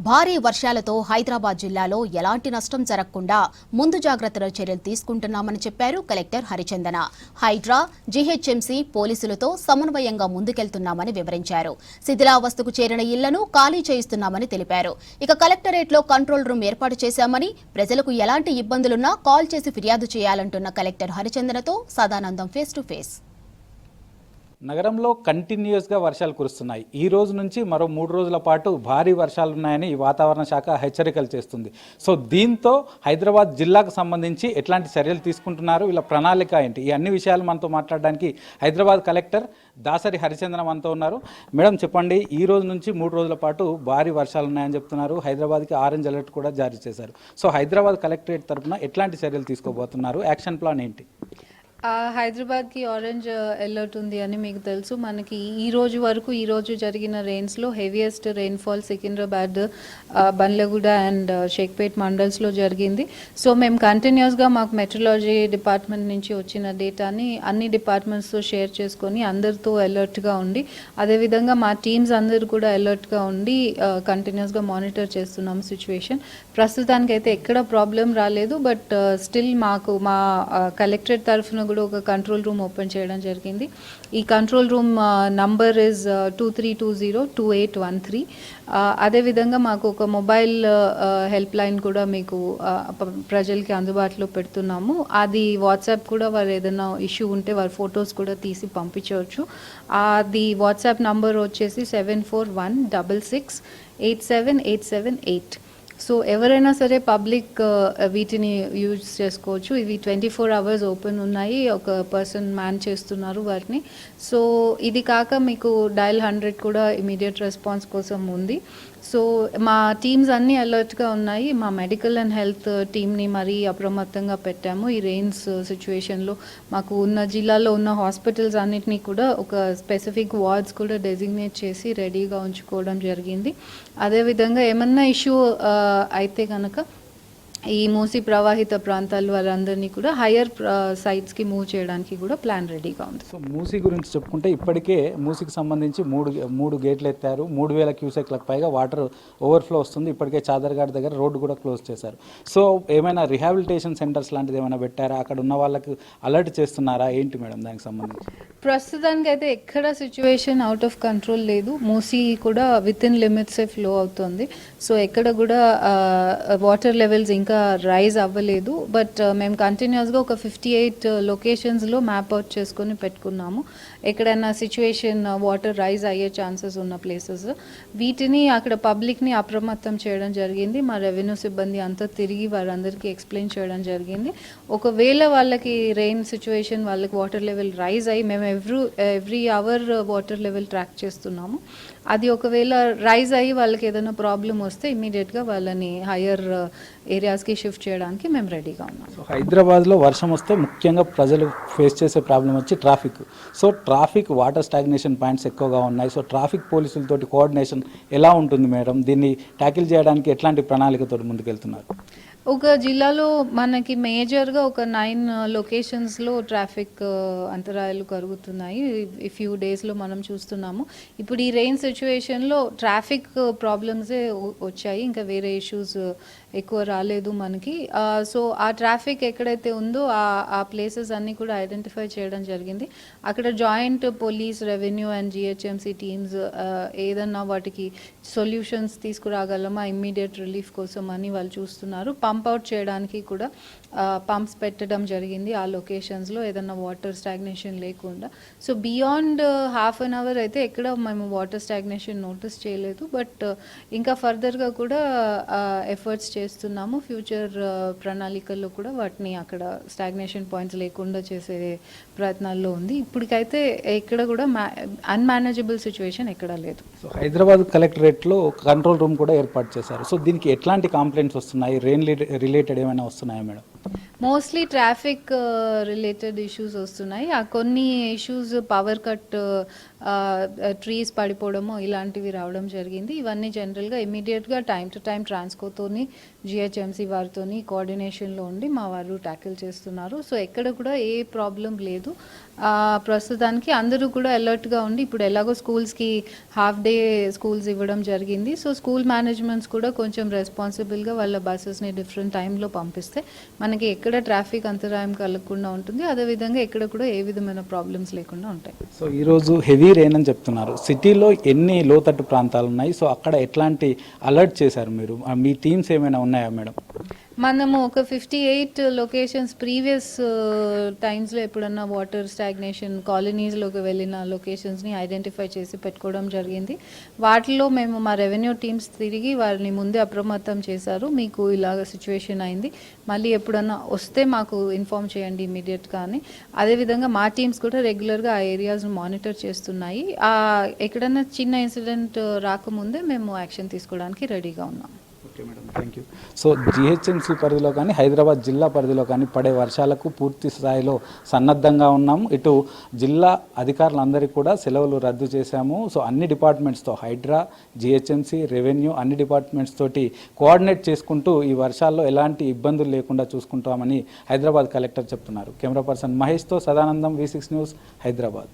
భారీ వర్షాలతో హైదరాబాద్ జిల్లాలో ఎలాంటి నష్టం జరగకుండా ముందు జాగ్రత్తల చర్యలు తీసుకుంటున్నామని చెప్పారు కలెక్టర్ హరిచందన. హైడ్రా జీహెచ్ఎంసీ పోలీసులతో సమన్వయంగా ముందుకెళ్తున్నామని వివరించారు. శిథిలావస్థకు చేరిన ఇళ్ళను ఖాళీ చేయిస్తున్నామని తెలిపారు. ఇక కలెక్టరేట్లో కంట్రోల్ రూమ్ ఏర్పాటు చేశామని ప్రజలకు ఎలాంటి ఇబ్బందులున్నా కాల్ చేసి ఫిర్యాదు చేయాలంటున్న కలెక్టర్ హరిచందనతో సదానందం ఫేస్ టు ఫేస్. నగరంలో కంటిన్యూస్గా వర్షాలు కురుస్తున్నాయి. ఈ రోజు నుంచి మరో మూడు రోజుల పాటు భారీ వర్షాలు ఉన్నాయని ఈ వాతావరణ శాఖ హెచ్చరికలు చేస్తుంది. సో దీంతో హైదరాబాద్ జిల్లాకు సంబంధించి ఎట్లాంటి చర్యలు తీసుకుంటున్నారు? ఇలా ప్రణాళిక ఏంటి? ఈ అన్ని విషయాలు మనతో మాట్లాడడానికి హైదరాబాద్ కలెక్టర్ దాసరి హరిచంద్ర మనతో ఉన్నారు. మేడం చెప్పండి. ఈ రోజు నుంచి మూడు రోజుల పాటు భారీ వర్షాలు ఉన్నాయని చెప్తున్నారు. హైదరాబాద్కి ఆరెంజ్ అలర్ట్ కూడా జారీ చేశారు. సో హైదరాబాద్ కలెక్టరేట్ తరపున ఎట్లాంటి చర్యలు తీసుకోబోతున్నారు? యాక్షన్ ప్లాన్ ఏంటి? హైదరాబాద్కి ఆరెంజ్ అలర్ట్ ఉంది అని మీకు తెలుసు. మనకి ఈ రోజు వరకు ఈ రోజు జరిగిన రెయిన్స్లో heaviest rainfall Secunderabad Bandlaguda and Shaikpet మండల్స్లో జరిగింది. సో మేము కంటిన్యూస్గా మాకు మెట్రలాజీ డిపార్ట్మెంట్ నుంచి వచ్చిన డేటాని అన్ని డిపార్ట్మెంట్స్తో షేర్ చేసుకొని అందరితో అలర్ట్గా ఉండి అదేవిధంగా మా టీమ్స్ అందరూ కూడా అలర్ట్గా ఉండి కంటిన్యూస్గా మానిటర్ చేస్తున్నాం సిచ్యువేషన్ ప్రస్తుతానికైతే ఎక్కడ ప్రాబ్లం రాలేదు బట్ స్టిల్ మాకు మా కలెక్టరేట్ తరఫున కూడా ఒక కంట్రోల్ రూమ్ ఓపెన్ చేయడం జరిగింది. ఈ control room number is two three two zero two eight one three అదేవిధంగా మాకు ఒక మొబైల్ హెల్ప్ లైన్ కూడా మీకు ప్రజలకి అందుబాటులో పెడుతున్నాము. అది వాట్సాప్ కూడా వారు ఏదైనా ఇష్యూ ఉంటే వారి ఫొటోస్ కూడా తీసి పంపించవచ్చు. అది వాట్సాప్ నంబర్ వచ్చేసి seven four one double six eight seven eight seven eight so ఎవరైనా సరే పబ్లిక్ వీటిని యూజ్ చేసుకోవచ్చు. ఇవి ట్వంటీ ఫోర్ అవర్స్ ఓపెన్ ఉన్నాయి. ఒక పర్సన్ మ్యాన్ చేస్తున్నారు వాటిని. సో ఇది కాక మీకు డయల్ హండ్రెడ్ కూడా ఇమీడియట్ రెస్పాన్స్ కోసం ఉంది. సో మా టీమ్స్ అన్నీ అలర్ట్గా ఉన్నాయి. మా మెడికల్ అండ్ హెల్త్ టీమ్ని మరీ అప్రమత్తంగా పెట్టాము. ఈ రెయిన్స్ సిచ్యువేషన్లో మాకు ఉన్న జిల్లాలో ఉన్న హాస్పిటల్స్ అన్నిటినీ కూడా ఒక స్పెసిఫిక్ వార్డ్స్ కూడా డెసిగ్నేట్ చేసి రెడీగా ఉంచుకోవడం జరిగింది. అదేవిధంగా ఏమన్నా ఇష్యూ uh, అయితే కనుక ఈ మూసి ప్రవాహిత ప్రాంతాల వారందరినీ కూడా హయ్యర్ సైట్స్కి మూవ్ చేయడానికి కూడా ప్లాన్ రెడీగా ఉంది. సో మూసీ గురించి చెప్పుకుంటే ఇప్పటికే మూసీకి సంబంధించి మూడు మూడు గేట్లు ఎత్తారు. మూడు వేల క్యూసెక్లకు పైగా వాటర్ ఓవర్ఫ్లో వస్తుంది. ఇప్పటికే చాదర్ఘాట్ దగ్గర రోడ్డు కూడా క్లోజ్ చేశారు. సో ఏమైనా రిహాబిలిటేషన్ సెంటర్స్ లాంటిది ఏమైనా పెట్టారా? అక్కడ ఉన్న వాళ్ళకి అలర్ట్ చేస్తున్నారా? ఏంటి మేడం దానికి సంబంధించి? ప్రస్తుతానికి అయితే ఎక్కడ సిచ్యువేషన్ అవుట్ ఆఫ్ కంట్రోల్ లేదు. మూసీ కూడా విత్ ఇన్ లిమిట్సే ఫ్లో అవుతుంది. సో ఎక్కడ కూడా వాటర్ లెవెల్స్ ఇంకా రైజ్ అవ్వలేదు. బట్ uh, మేము కంటిన్యూస్గా ఒక ఫిఫ్టీ ఎయిట్ లొకేషన్స్లో మ్యాప్ అవుట్ చేసుకొని పెట్టుకున్నాము. ఎక్కడైనా సిచ్యువేషన్ వాటర్ రైజ్ అయ్యే ఛాన్సెస్ ఉన్న ప్లేసెస్ వీటిని అక్కడ పబ్లిక్ని అప్రమత్తం చేయడం జరిగింది. మా రెవెన్యూ సిబ్బంది అంతా తిరిగి వారందరికీ ఎక్స్ప్లెయిన్ చేయడం జరిగింది. ఒకవేళ వాళ్ళకి రెయిన్ సిచ్యువేషన్ వాళ్ళకి వాటర్ లెవెల్ రైజ్ అయ్యి మేము every every hour water level track చేస్తున్నాము. అది ఒకవేళ రైజ్ అయ్యి వాళ్ళకి ఏదైనా ప్రాబ్లం వస్తే ఇమీడియట్గా వాళ్ళని హయ్యర్ uh, ఏరియాస్కి షిఫ్ట్ చేయడానికి మేము రెడీగా ఉన్నాం. సో హైదరాబాద్లో వర్షం వస్తే ముఖ్యంగా ప్రజలు ఫేస్ చేసే ప్రాబ్లం వచ్చి traffic. So traffic water stagnation points ఎక్కువగా ఉన్నాయి. సో ట్రాఫిక్ పోలీసులతోటి కోఆర్డినేషన్ ఎలా ఉంటుంది మేడం? దీన్ని ట్యాకిల్ చేయడానికి ఎట్లాంటి ప్రణాళికతో ముందుకెళ్తున్నారు? ఒక జిల్లాలో మనకి మేజర్గా ఒక నైన్ లొకేషన్స్లో ట్రాఫిక్ అంతరాయాలు కరుగుతున్నాయి. ఈ ఫ్యూ డేస్లో మనం చూస్తున్నాము. ఇప్పుడు ఈ రెయిన్ సిచ్యువేషన్లో ట్రాఫిక్ ప్రాబ్లమ్సే వచ్చాయి. ఇంకా వేరే ఇష్యూస్ ఎక్కువ రాలేదు మనకి. సో ఆ ట్రాఫిక్ ఎక్కడైతే ఉందో ఆ ఆ ప్లేసెస్ అన్నీ కూడా ఐడెంటిఫై చేయడం జరిగింది. అక్కడ joint police revenue and GHMC teams ఏదన్నా వాటికి సొల్యూషన్స్ తీసుకురాగలమా? ఇమ్మీడియట్ రిలీఫ్ కోసం అని వాళ్ళు చూస్తున్నారు. పంప్ అవుట్ చేయడానికి కూడా పంప్స్ పెట్టడం జరిగింది ఆ లొకేషన్స్లో ఏదన్నా వాటర్ స్టాగ్నేషన్ లేకుండా. So beyond half an hour అయితే ఎక్కడ మేము వాటర్ స్టాగ్నేషన్ నోటీస్ చేయలేదు. బట్ uh, ఇంకా ఫర్దర్గా కూడా ఎఫర్ట్స్ చేస్తున్నాము. ఫ్యూచర్ uh, ప్రణాళికల్లో కూడా వాటిని అక్కడ స్టాగ్నేషన్ పాయింట్స్ లేకుండా చేసే ప్రయత్నాల్లో ఉంది. ఇప్పటికైతే ఎక్కడ కూడా అన్మేనేజబుల్ సిచ్యువేషన్ ఎక్కడా లేదు. సో హైదరాబాద్ కలెక్టరేట్లో కంట్రోల్ రూమ్ కూడా ఏర్పాటు చేశారు. సో దీనికి ఎట్లాంటి కంప్లైంట్స్ వస్తున్నాయి? రెయిన్ రిలేటెడ్ ఏమైనా వస్తున్నాయా madam? Mostly traffic related issues వస్తున్నాయి. ఆ కొన్ని ఇష్యూస్ పవర్ కట్ ట్రీస్ పడిపోవడము ఇలాంటివి రావడం జరిగింది. ఇవన్నీ జనరల్గా ఇమీడియట్గా టైం టు టైం ట్రాన్స్కోతోని జిహెచ్ఎంసీ వారితోని కోఆర్డినేషన్లో ఉండి మా వారు ట్యాకిల్ చేస్తున్నారు. సో ఎక్కడ కూడా ఏ ప్రాబ్లం లేదు. ప్రస్తుతానికి అందరూ కూడా అలర్ట్గా ఉండి ఇప్పుడు ఎలాగో స్కూల్స్కి హాఫ్ డే స్కూల్స్ ఇవ్వడం జరిగింది. సో స్కూల్ మేనేజ్మెంట్స్ కూడా కొంచెం రెస్పాన్సిబుల్గా వాళ్ళ బస్సెస్ని డిఫరెంట్ టైంలో పంపిస్తే మనకి ఎక్కడ ట్రాఫిక్ అంతరాయం కలగకుండా ఉంటుంది. అదేవిధంగా ఎక్కడ కూడా ఏ విధమైన ప్రాబ్లమ్స్ లేకుండా ఉంటాయి. సో ఈరోజు హెవీ రెయిన్ అని చెప్తున్నారు. సిటీలో ఎన్ని లోతట్టు ప్రాంతాలు ఉన్నాయి? సో అక్కడ ఎట్లాంటి అలర్ట్ చేశారు మీరు? మీ టీమ్స్ ఏమైనా ఉన్నాయా మేడం మనము ఒక ఫిఫ్టీ ఎయిట్ లొకేషన్స్ ప్రీవియస్ టైమ్స్లో ఎప్పుడన్నా వాటర్ స్టాగ్నేషన్ కాలనీస్లోకి వెళ్ళిన లొకేషన్స్ని ఐడెంటిఫై చేసి పెట్టుకోవడం జరిగింది. వాటిలో మేము మా రెవెన్యూ టీమ్స్ తిరిగి వారిని ముందే అప్రమత్తం చేశారు. మీకు ఇలాగ సిచ్యువేషన్ అయింది. మళ్ళీ ఎప్పుడన్నా వస్తే మాకు ఇన్ఫామ్ చేయండి ఇమీడియట్గా అని అదేవిధంగా మా టీమ్స్ కూడా రెగ్యులర్గా ఆ ఏరియాస్ను మానిటర్ చేస్తున్నాయి. ఎక్కడన్నా చిన్న ఇన్సిడెంట్ రాకముందే మేము యాక్షన్ తీసుకోవడానికి రెడీగా ఉన్నాం. థ్యాంక్ యూ సో జిహెచ్ఎంసీ పరిధిలో కానీ హైదరాబాద్ జిల్లా పరిధిలో కానీ పడే వర్షాలకు పూర్తి స్థాయిలో సన్నద్ధంగా ఉన్నాము. ఇటు జిల్లా అధికారులందరికీ కూడా సెలవులు రద్దు చేశాము. సో అన్ని డిపార్ట్మెంట్స్తో హైడ్రా జిహెచ్ఎంసీ రెవెన్యూ అన్ని డిపార్ట్మెంట్స్ తోటి కోఆర్డినేట్ చేసుకుంటూ ఈ వర్షాల్లో ఎలాంటి ఇబ్బందులు లేకుండా చూసుకుంటామని హైదరాబాద్ కలెక్టర్ చెప్తున్నారు. Camera person మహేష్తో Sadanandam V six news Hyderabad